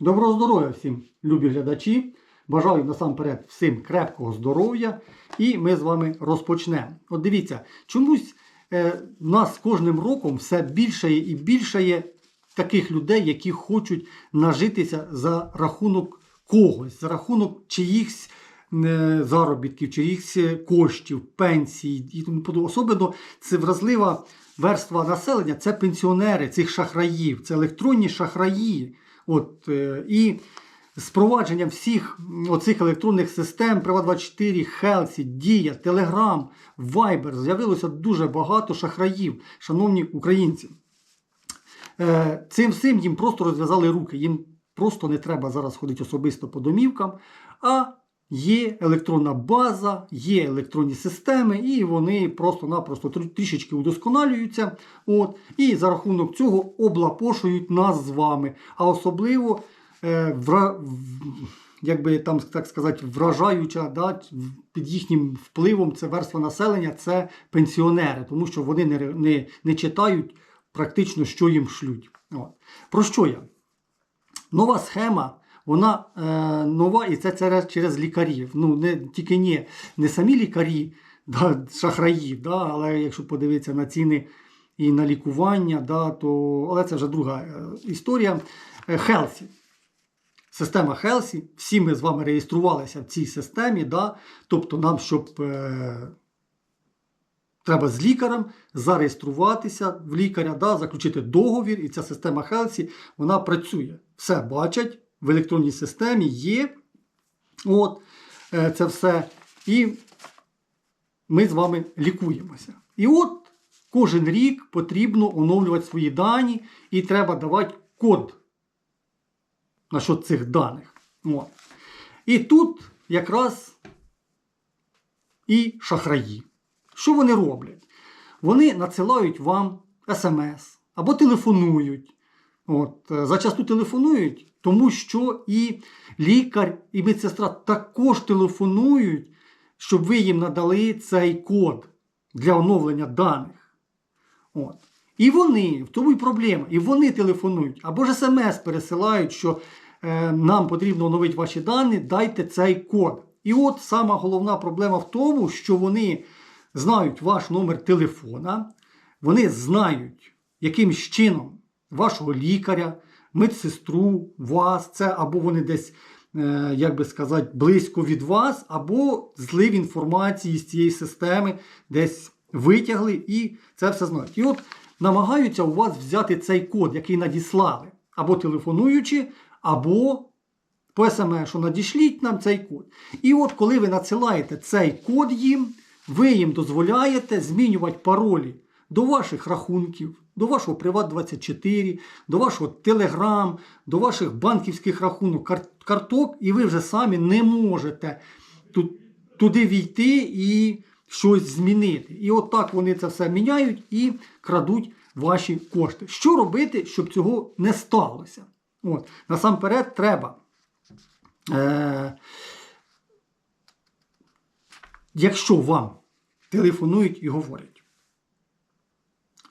Доброго здоров'я всім, любі глядачі. Бажаю насамперед всім крепкого здоров'я. І ми з вами розпочнемо. От дивіться, чомусь е, в нас кожним роком все більше і більше є таких людей, які хочуть нажитися за рахунок когось, за рахунок чиїхсь е, заробітків, чиїхсь е, коштів, пенсій і тому подобне. Особливо це вразлива верства населення це пенсіонери цих шахраїв, це електронні шахраї. От, е, і з впровадженням всіх оцих електронних систем Приват24, Хелсі, Дія, Телеграм, Viber з'явилося дуже багато шахраїв, шановні українці. Е, Цим всім їм просто розв'язали руки. Їм просто не треба зараз ходити особисто по домівкам, а є електронна база, є електронні системи, і вони просто-напросто трішечки удосконалюються. От, і за рахунок цього облапошують нас з вами. А особливо, е, вра, як би там так сказати, вражаюча да, під їхнім впливом це верства населення, це пенсіонери, тому що вони не, не, не читають практично, що їм шлють. От. Про що я? Нова схема, вона е, нова, і це через, через лікарів. Ну, не, тільки не, не самі лікарі да, шахраїв, да, але якщо подивитися на ціни і на лікування, да, то, але це вже друга е, історія. Хелсі. Система Хелсі, всі ми з вами реєструвалися в цій системі, да, тобто нам, щоб е, Треба з лікарем зареєструватися в лікаря, да, заключити договір, і ця система Хелсі вона працює. Все бачать в електронній системі є. От, е, це все. І ми з вами лікуємося. І от кожен рік потрібно оновлювати свої дані, і треба давати код насчет цих даних. От. І тут якраз і шахраї. Що вони роблять? Вони надсилають вам смс або телефонують. От, зачасту телефонують, тому що і лікар, і медсестра також телефонують, щоб ви їм надали цей код для оновлення даних. От. І вони, в тому і проблема, і вони телефонують, або ж смс пересилають, що е, нам потрібно оновити ваші дані, дайте цей код. І от сама головна проблема в тому, що вони знають ваш номер телефона, вони знають, яким чином вашого лікаря, медсестру, вас, це або вони десь, е, як би сказати, близько від вас, або злив інформації з цієї системи, десь витягли і це все знають. І от намагаються у вас взяти цей код, який надіслали, або телефонуючи, або по смс, що надішліть нам цей код. І от коли ви надсилаєте цей код їм, ви їм дозволяєте змінювати паролі до ваших рахунків, до вашого Приват24, до вашого Telegram, до ваших банківських рахунок, карток, і ви вже самі не можете туди війти і щось змінити. І от так вони це все міняють і крадуть ваші кошти. Що робити, щоб цього не сталося? От, насамперед треба. Е- якщо вам телефонують і говорять,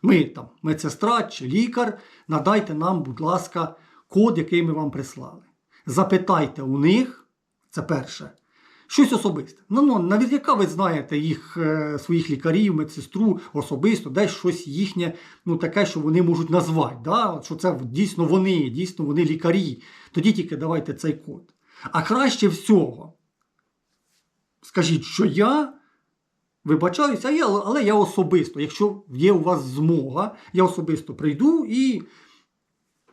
ми там медсестра чи лікар, надайте нам, будь ласка, код, який ми вам прислали. Запитайте у них, це перше, щось особисте. Ну, ну наверняка ви знаєте їх, е, своїх лікарів, медсестру особисто, десь щось їхнє, ну таке, що вони можуть назвати. Да? Що це дійсно вони, дійсно вони лікарі. Тоді тільки давайте цей код. А краще всього, скажіть, що я вибачаюся, але я особисто, якщо є у вас змога, я особисто прийду і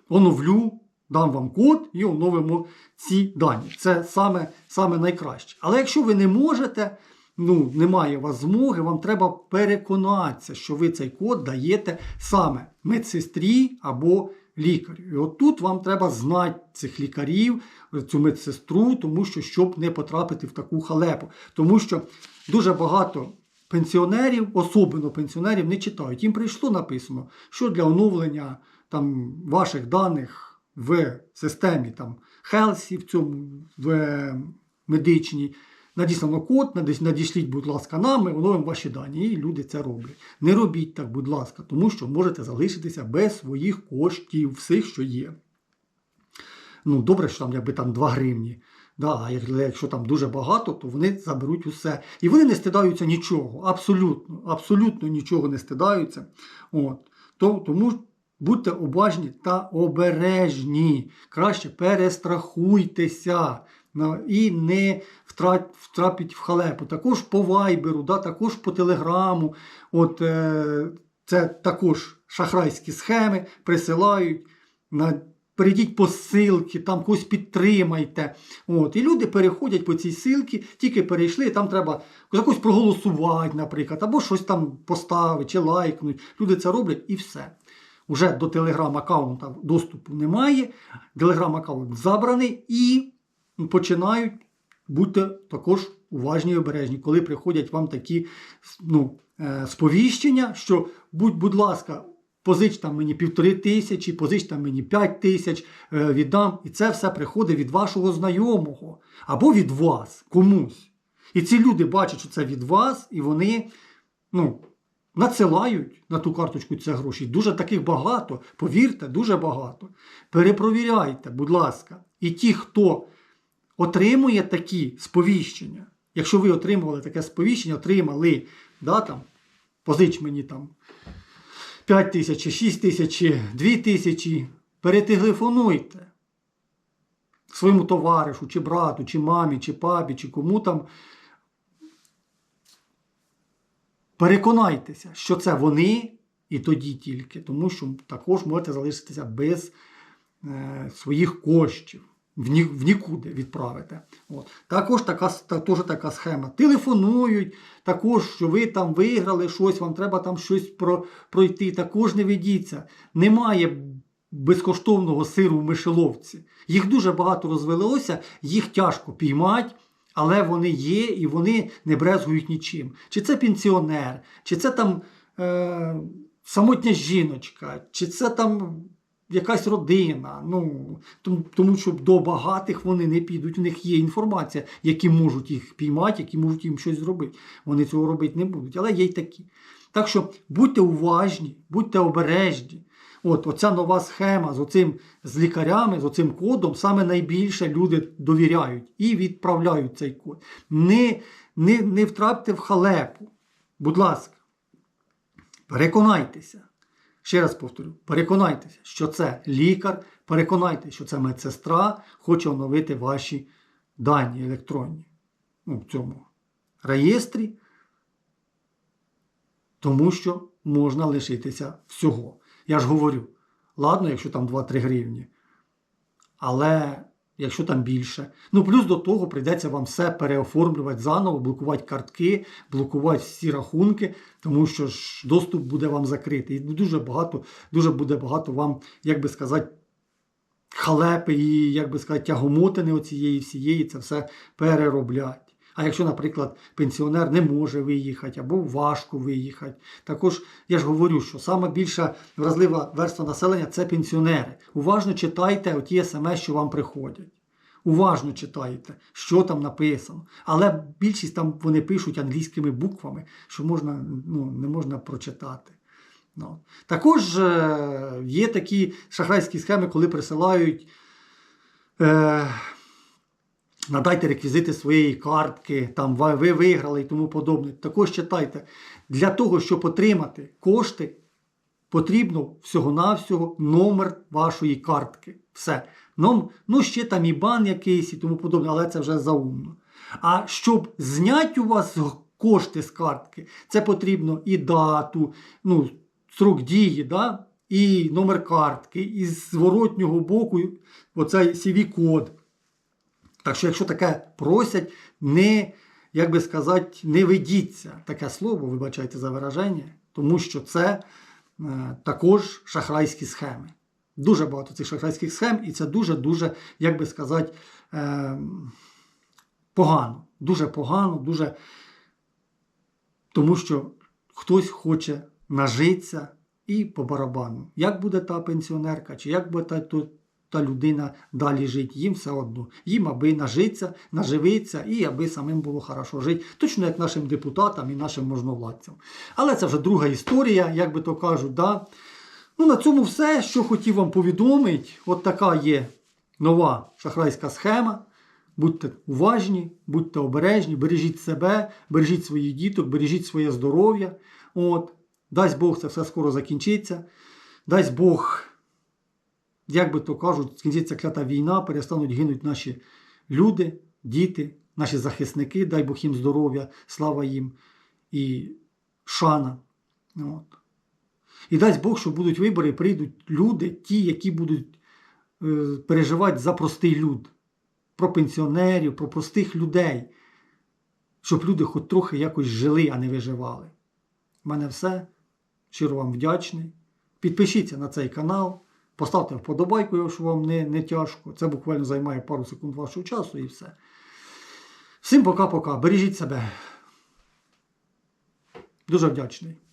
оновлю, дам вам код і оновимо ці дані. Це саме, саме найкраще. Але якщо ви не можете, ну, немає у вас змоги, вам треба переконатися, що ви цей код даєте саме медсестрі або лікарю. І от тут вам треба знати цих лікарів, цю медсестру, тому що щоб не потрапити в таку халепу. Тому що дуже багато пенсіонерів, особливо пенсіонерів, не читають. Їм прийшло написано, що для оновлення там, ваших даних в системі там, Хелсі, в цьому в е, медичній, надіслано код, надішліть, будь ласка, нам, ми оновимо ваші дані. І люди це роблять. Не робіть так, будь ласка, тому що можете залишитися без своїх коштів, всіх, що є. Ну, добре, що там якби там 2 гривні. Да, якщо там дуже багато, то вони заберуть усе. І вони не стидаються нічого. Абсолютно, абсолютно нічого не стидаються. От. То, тому будьте обажні та обережні. Краще перестрахуйтеся і не втрапіть в халепу. Також по вайберу, да, також по телеграму. От, е, це також шахрайські схеми присилають. На, перейдіть по ссилки, там когось підтримайте. От, і люди переходять по цій ссилці, тільки перейшли, там треба за когось проголосувати, наприклад, або щось там поставити чи лайкнуть. Люди це роблять і все. Уже до телеграм-аккаунта доступу немає, телеграм-аккаунт забраний і починають бути також уважні і обережні, коли приходять вам такі ну, е, сповіщення, що будь, будь ласка, позич там мені півтори тисячі, позич там мені п'ять тисяч, е, віддам. І це все приходить від вашого знайомого або від вас комусь. І ці люди бачать, що це від вас, і вони ну, надсилають на ту карточку ці гроші. Дуже таких багато, повірте, дуже багато. Перепровіряйте, будь ласка. І ті, хто отримує такі сповіщення, якщо ви отримували таке сповіщення, отримали, да, там, позич мені там 5 тисяч, 6 тисяч, 2 тисячі, перетелефонуйте своєму товаришу, чи брату, чи мамі, чи папі, чи кому там. Переконайтеся, що це вони і тоді тільки, тому що також можете залишитися без е, своїх коштів. В, ні, в нікуди відправите. От. Також така, та, теж така схема. Телефонують, також, що ви там виграли щось, вам треба там щось про, пройти. Також не ведіться. Немає безкоштовного сиру в мишеловці. Їх дуже багато розвелося, їх тяжко піймати. Але вони є і вони не брезгують нічим. Чи це пенсіонер, чи це там е, самотня жіночка, чи це там якась родина. Ну, тому, що до багатих вони не підуть. У них є інформація, які можуть їх піймати, які можуть їм щось зробити. Вони цього робити не будуть. Але є й такі. Так що будьте уважні, будьте обережні. От, оця нова схема з оцим з лікарями, з оцим кодом, саме найбільше люди довіряють і відправляють цей код. Не, не, не втрапте в халепу. Будь ласка, переконайтеся. Ще раз повторю, переконайтеся, що це лікар, переконайтеся, що це медсестра хоче оновити ваші дані електронні ну, в цьому реєстрі, тому що можна лишитися всього. Я ж говорю, ладно, якщо там 2-3 гривні. Але якщо там більше. Ну, плюс до того прийдеться вам все переоформлювати заново, блокувати картки, блокувати всі рахунки, тому що ж доступ буде вам закритий. І дуже багато, дуже буде багато вам, як би сказати, халепи і, як би сказати, тягомотини оцієї всієї, це все перероблять. А якщо, наприклад, пенсіонер не може виїхати або важко виїхати, також я ж говорю, що саме більша вразлива верства населення це пенсіонери. Уважно читайте оті смс, що вам приходять. Уважно читайте, що там написано. Але більшість там вони пишуть англійськими буквами, що можна, ну, не можна прочитати. Ну. Також е, є такі шахрайські схеми, коли присилають. Е, Надайте реквізити своєї картки, там ви ви виграли і тому подобне. Також читайте. Для того, щоб отримати кошти, потрібно всього-навсього номер вашої картки. Все. Ну, ще там і бан якийсь і тому подобне, але це вже заумно. А щоб зняти у вас кошти з картки, це потрібно і дату, ну, срок дії, да? і номер картки, і з зворотнього боку оцей CV-код. Так що, якщо таке просять, не, як би сказати, не ведіться таке слово, вибачайте за вираження, тому що це е, також шахрайські схеми. Дуже багато цих шахрайських схем, і це дуже-дуже, як би сказати, е, погано. Дуже погано, дуже тому що хтось хоче нажитися і по барабану. Як буде та пенсіонерка, чи як буде та, та, людина далі жити, їм все одно. Їм аби нажитися, наживитися і аби самим було хорошо жити. Точно як нашим депутатам і нашим можновладцям. Але це вже друга історія, як би то кажуть. Да? Ну, на цьому все, що хотів вам повідомити. От така є нова шахрайська схема. Будьте уважні, будьте обережні, бережіть себе, бережіть своїх діток, бережіть своє здоров'я. От. Дасть Бог, це все скоро закінчиться. Дасть Бог, як би то кажуть, скінчиться клята війна, перестануть гинуть наші люди, діти, наші захисники, дай Бог їм здоров'я, слава їм і шана. От. І дасть Бог, що будуть вибори, прийдуть люди, ті, які будуть е, переживати за простий люд, про пенсіонерів, про простих людей, щоб люди хоч трохи якось жили, а не виживали. У мене все. Щиро вам вдячний. Підпишіться на цей канал, поставте вподобайку, якщо вам не, не тяжко. Це буквально займає пару секунд вашого часу і все. Всім пока-пока. Бережіть себе. Дуже вдячний.